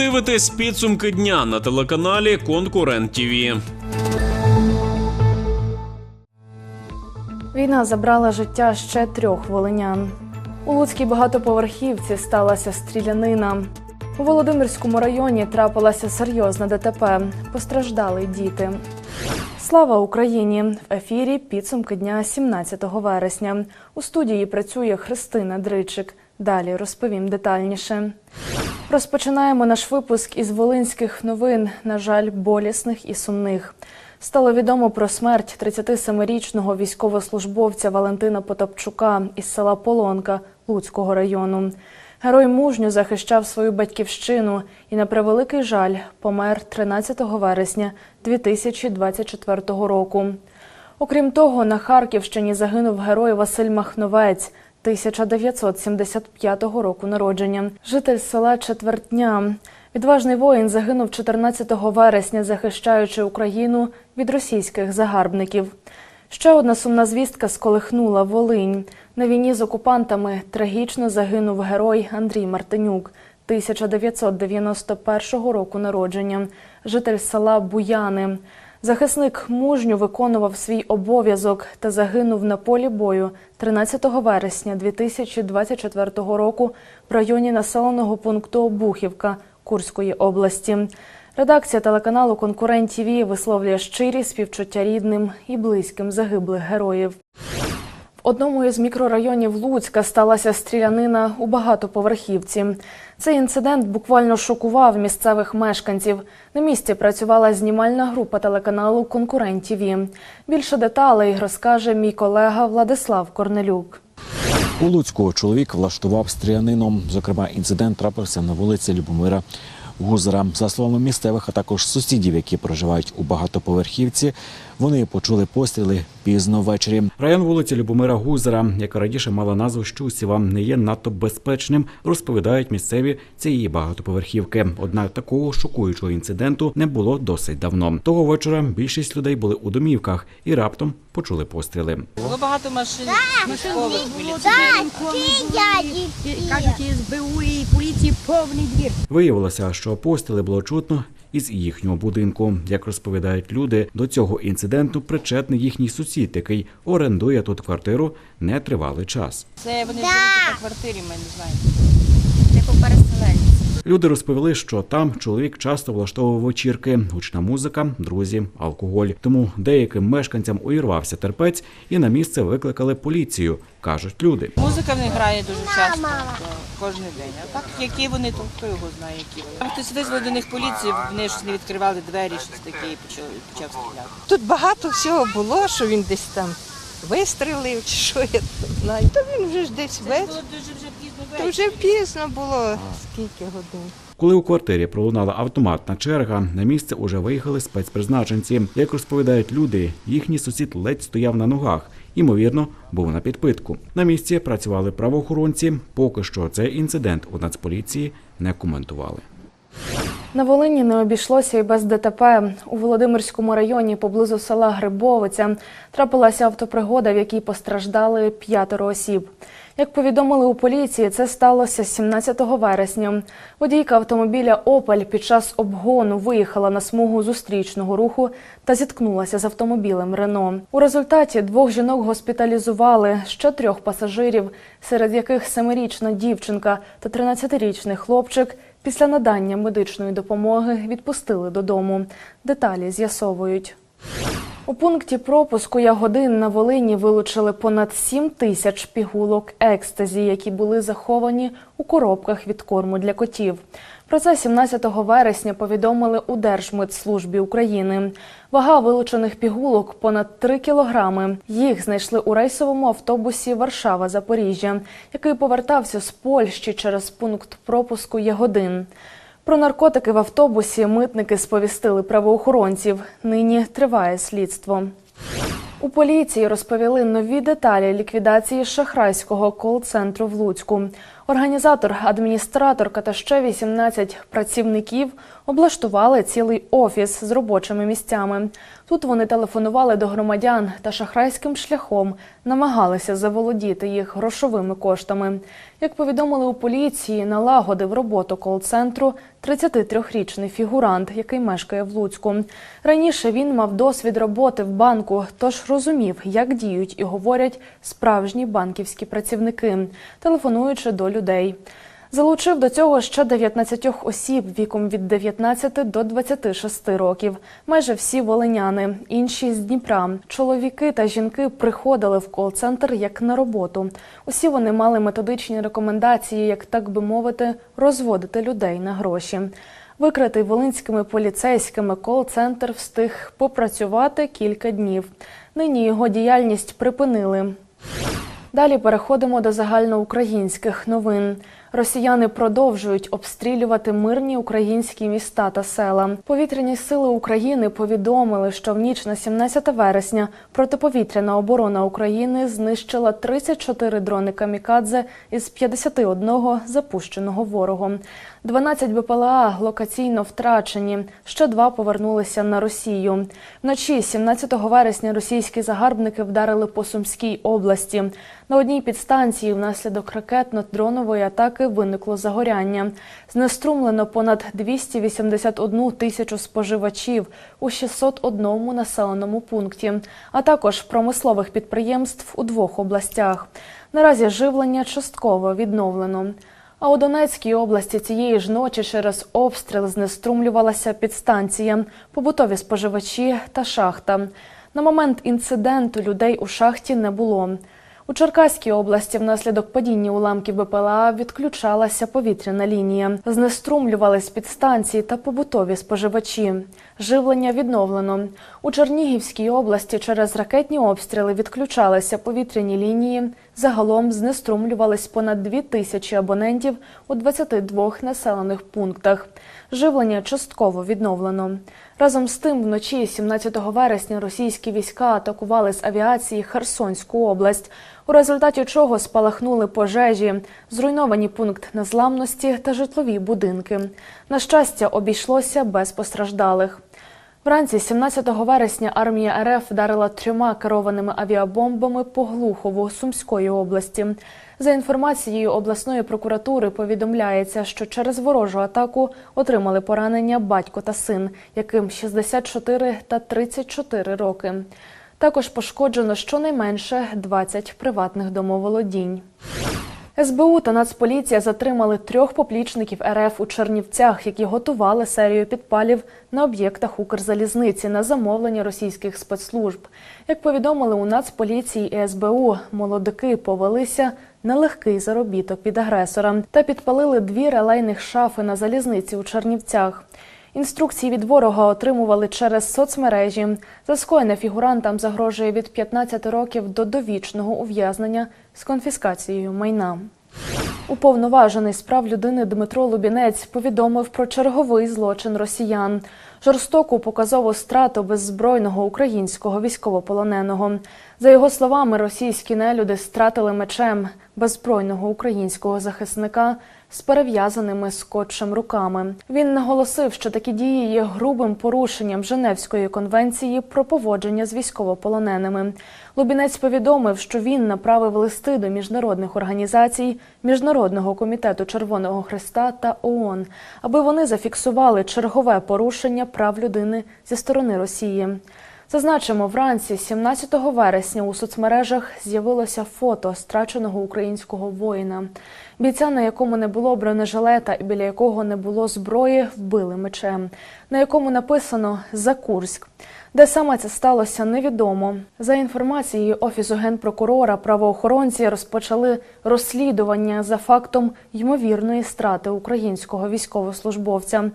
дивитесь підсумки дня на телеканалі Конкурент ТІВІ. Війна забрала життя ще трьох волинян. У Луцькій багатоповерхівці сталася стрілянина. У Володимирському районі трапилася серйозна ДТП. Постраждали діти. Слава Україні! В ефірі підсумки дня 17 вересня. У студії працює Христина Дричик. Далі розповім детальніше. Розпочинаємо наш випуск із волинських новин, на жаль, болісних і сумних. Стало відомо про смерть 37-річного військовослужбовця Валентина Потапчука із села Полонка Луцького району. Герой мужньо захищав свою батьківщину і, на превеликий жаль, помер 13 вересня 2024 року. Окрім того, на Харківщині загинув герой Василь Махновець 1975 року народження, житель села Четвертня. Відважний воїн загинув 14 вересня, захищаючи Україну від російських загарбників. Ще одна сумна звістка сколихнула Волинь. На війні з окупантами трагічно загинув герой Андрій Мартинюк 1991 року народження, житель села Буяни. Захисник мужньо виконував свій обов'язок та загинув на полі бою 13 вересня 2024 року в районі населеного пункту Обухівка Курської області. Редакція телеканалу Конкурент ТВ висловлює щирі співчуття рідним і близьким загиблих героїв. Одному із мікрорайонів Луцька сталася стрілянина у багатоповерхівці. Цей інцидент буквально шокував місцевих мешканців. На місці працювала знімальна група телеканалу Конкурент ТІВІ. Більше деталей розкаже мій колега Владислав Корнелюк. У Луцьку чоловік влаштував стрілянину. Зокрема, інцидент трапився на вулиці Любомира Гузера. За словами місцевих, а також сусідів, які проживають у багатоповерхівці, вони почули постріли пізно ввечері. Район вулиці Любомира Гузера, яка раніше мала назву Щусєва, не є надто безпечним, розповідають місцеві цієї багатоповерхівки. Однак такого шокуючого інциденту не було досить давно. Того вечора більшість людей були у домівках і раптом почули постріли. Було багато машин дяді. Кажуть, СБУ і поліції повний двір. Виявилося, що постріли було чутно із їхнього будинку. Як розповідають люди, до цього інциденту причетний їхній сусід, який орендує тут квартиру нетривалий час. Це вони живуть на квартирі, ми не знаємо. Типу переселенці. Люди розповіли, що там чоловік часто влаштовував вечірки, гучна музика, друзі, алкоголь. Тому деяким мешканцям увірвався терпець і на місце викликали поліцію, кажуть люди. Музика в них грає дуже часто, кожен день. А так, які вони, то хто його знає, які вони. А Хтось визвали до них поліцію, вони щось не відкривали двері, щось таке, і почав, почав стріляти. Тут багато всього було, що він десь там вистрелив, чи що я знаю. То він вже ж десь весь. То вже пізно було. Скільки годин? Коли у квартирі пролунала автоматна черга, на місце уже виїхали спецпризначенці. Як розповідають люди, їхній сусід ледь стояв на ногах. Ймовірно, був на підпитку. На місці працювали правоохоронці. Поки що цей інцидент у Нацполіції не коментували. На Волині не обійшлося і без ДТП. У Володимирському районі поблизу села Грибовиця трапилася автопригода, в якій постраждали п'ятеро осіб. Як повідомили у поліції, це сталося 17 вересня. Водійка автомобіля Опель під час обгону виїхала на смугу зустрічного руху та зіткнулася з автомобілем Рено. У результаті двох жінок госпіталізували, ще трьох пасажирів, серед яких семирічна дівчинка та 13-річний хлопчик. Після надання медичної допомоги відпустили додому. Деталі з'ясовують. У пункті пропуску Ягодин на Волині вилучили понад 7 тисяч пігулок екстазі, які були заховані у коробках від корму для котів. Про це 17 вересня повідомили у Держмитслужбі України. Вага вилучених пігулок понад 3 кілограми. Їх знайшли у рейсовому автобусі Варшава-Запоріжжя, який повертався з Польщі через пункт пропуску Ягодин. Про наркотики в автобусі митники сповістили правоохоронців. Нині триває слідство. У поліції розповіли нові деталі ліквідації шахрайського кол-центру в Луцьку. Організатор, адміністраторка та ще 18 працівників облаштували цілий офіс з робочими місцями. Тут вони телефонували до громадян та шахрайським шляхом намагалися заволодіти їх грошовими коштами. Як повідомили у поліції, налагодив роботу кол-центру 33-річний фігурант, який мешкає в Луцьку. Раніше він мав досвід роботи в банку, тож розумів, як діють і говорять справжні банківські працівники, телефонуючи до людей. Залучив до цього ще 19 осіб віком від 19 до 26 років. Майже всі волиняни, інші з Дніпра. Чоловіки та жінки приходили в кол-центр як на роботу. Усі вони мали методичні рекомендації, як так би мовити, розводити людей на гроші. Викритий волинськими поліцейськими кол-центр встиг попрацювати кілька днів. Нині його діяльність припинили. Далі переходимо до загальноукраїнських новин. Росіяни продовжують обстрілювати мирні українські міста та села. Повітряні сили України повідомили, що в ніч на 17 вересня протиповітряна оборона України знищила 34 дрони камікадзе із 51 запущеного ворогом. 12 БПЛА локаційно втрачені. Ще два повернулися на Росію. Вночі 17 вересня російські загарбники вдарили по Сумській області. На одній підстанції внаслідок ракетно-дронової атаки виникло загоряння. Знеструмлено понад 281 тисячу споживачів у 601 населеному пункті, а також промислових підприємств у двох областях. Наразі живлення частково відновлено. А у Донецькій області цієї ж ночі через обстріл знеструмлювалася підстанція, побутові споживачі та шахта. На момент інциденту людей у шахті не було. У Черкаській області внаслідок падіння уламків БПЛА відключалася повітряна лінія. Знеструмлювались підстанції та побутові споживачі. Живлення відновлено. У Чернігівській області через ракетні обстріли відключалися повітряні лінії. Загалом знеструмлювались понад дві тисячі абонентів у 22 населених пунктах. Живлення частково відновлено. Разом з тим, вночі 17 вересня російські війська атакували з авіації Херсонську область, у результаті чого спалахнули пожежі, зруйновані пункт незламності та житлові будинки. На щастя, обійшлося без постраждалих. Вранці 17 вересня армія РФ вдарила трьома керованими авіабомбами по Глухову Сумської області. За інформацією обласної прокуратури повідомляється, що через ворожу атаку отримали поранення батько та син, яким 64 та 34 роки. Також пошкоджено щонайменше 20 приватних домоволодінь. СБУ та Нацполіція затримали трьох поплічників РФ у Чернівцях, які готували серію підпалів на об'єктах Укрзалізниці на замовлення російських спецслужб. Як повідомили у Нацполіції і СБУ, молодики повелися на легкий заробіток від агресора та підпалили дві релейних шафи на залізниці у Чернівцях. Інструкції від ворога отримували через соцмережі. За скоєне фігурантам загрожує від 15 років до довічного ув'язнення з конфіскацією майна. Уповноважений з прав людини Дмитро Лубінець повідомив про черговий злочин росіян, жорстоку показову страту беззбройного українського військовополоненого. За його словами, російські нелюди стратили мечем беззбройного українського захисника з перев'язаними скотчем руками. Він наголосив, що такі дії є грубим порушенням Женевської конвенції про поводження з військовополоненими. Лубінець повідомив, що він направив листи до міжнародних організацій, Міжнародного комітету Червоного Христа та ООН, аби вони зафіксували чергове порушення прав людини зі сторони Росії. Зазначимо, вранці 17 вересня у соцмережах з'явилося фото страченого українського воїна. Бійця, на якому не було бронежилета і біля якого не було зброї, вбили мечем, на якому написано «За Курськ». Де саме це сталося, невідомо. За інформацією Офісу генпрокурора, правоохоронці розпочали розслідування за фактом ймовірної страти українського військовослужбовця.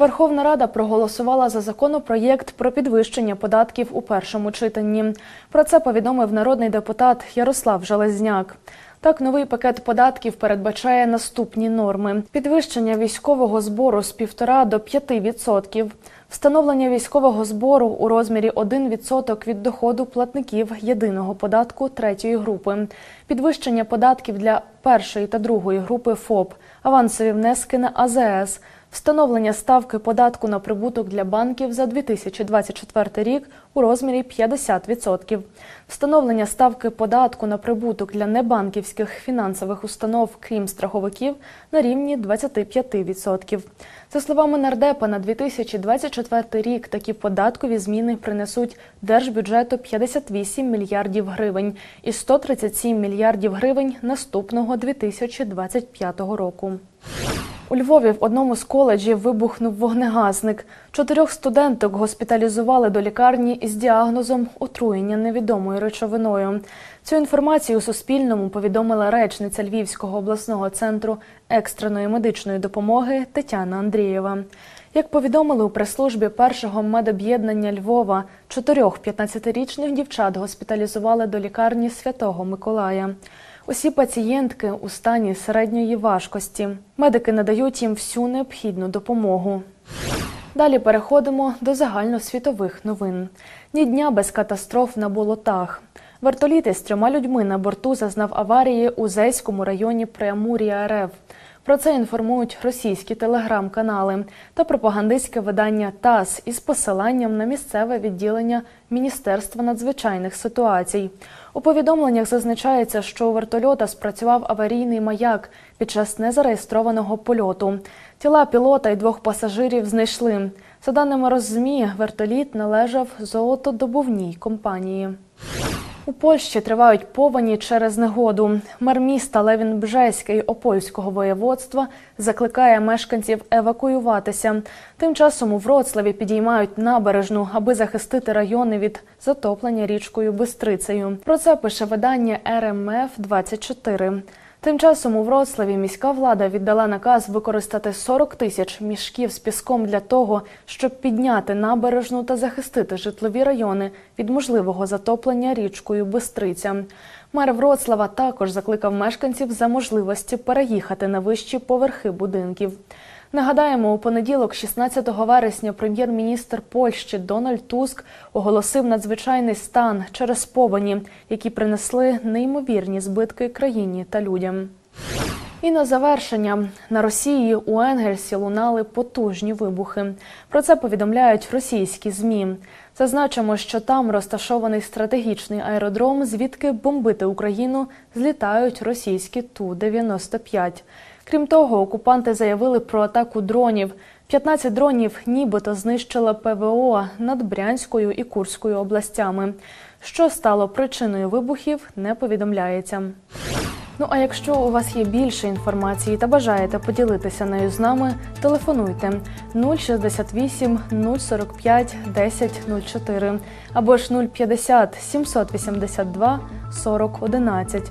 Верховна Рада проголосувала за законопроєкт про підвищення податків у першому читанні. Про це повідомив народний депутат Ярослав Железняк. Так, новий пакет податків передбачає наступні норми: підвищення військового збору з 1,5 до 5%, встановлення військового збору у розмірі 1% від доходу платників єдиного податку третьої групи, підвищення податків для першої та другої групи ФОП, авансові внески на АЗС. Встановлення ставки податку на прибуток для банків за 2024 рік у розмірі 50%. Встановлення ставки податку на прибуток для небанківських фінансових установ, крім страховиків, на рівні 25%. За словами нардепа, на 2024 рік такі податкові зміни принесуть держбюджету 58 мільярдів гривень і 137 мільярдів гривень наступного 2025 року. У Львові в одному з коледжів вибухнув вогнегасник. Чотирьох студенток госпіталізували до лікарні із діагнозом отруєння невідомою речовиною. Цю інформацію у Суспільному повідомила речниця Львівського обласного центру екстреної медичної допомоги Тетяна Андрієва. Як повідомили у прес-службі першого медоб'єднання Львова, чотирьох 15-річних дівчат госпіталізували до лікарні Святого Миколая. Усі пацієнтки у стані середньої важкості. Медики надають їм всю необхідну допомогу. Далі переходимо до загальносвітових новин. Ні дня без катастроф на болотах. Вертоліт із трьома людьми на борту зазнав аварії у Зейському районі Преамурія РФ. Про це інформують російські телеграм-канали та пропагандистське видання ТАСС із посиланням на місцеве відділення Міністерства надзвичайних ситуацій. У повідомленнях зазначається, що у вертольота спрацював аварійний маяк під час незареєстрованого польоту. Тіла пілота і двох пасажирів знайшли. За даними Роззмі, вертоліт належав золотодобувній компанії. У Польщі тривають повені через негоду. Мер міста Левін Бжеський Опольського воєводства закликає мешканців евакуюватися. Тим часом у Вроцлаві підіймають набережну, аби захистити райони від затоплення річкою Бистрицею. Про це пише видання РМФ 24 Тим часом у Вроцлаві міська влада віддала наказ використати 40 тисяч мішків з піском для того, щоб підняти набережну та захистити житлові райони від можливого затоплення річкою Бистриця. Мер Вроцлава також закликав мешканців за можливості переїхати на вищі поверхи будинків. Нагадаємо, у понеділок, 16 вересня, прем'єр-міністр Польщі Дональд Туск оголосив надзвичайний стан через повені, які принесли неймовірні збитки країні та людям. І на завершення на Росії у Енгельсі лунали потужні вибухи. Про це повідомляють російські змі. Зазначимо, що там розташований стратегічний аеродром, звідки бомбити Україну злітають російські ту 95 Крім того, окупанти заявили про атаку дронів. 15 дронів нібито знищила ПВО над Брянською і Курською областями. Що стало причиною вибухів, не повідомляється. Ну а якщо у вас є більше інформації та бажаєте поділитися нею з нами, телефонуйте 068 045 10 04 або ж 050 782 40 11.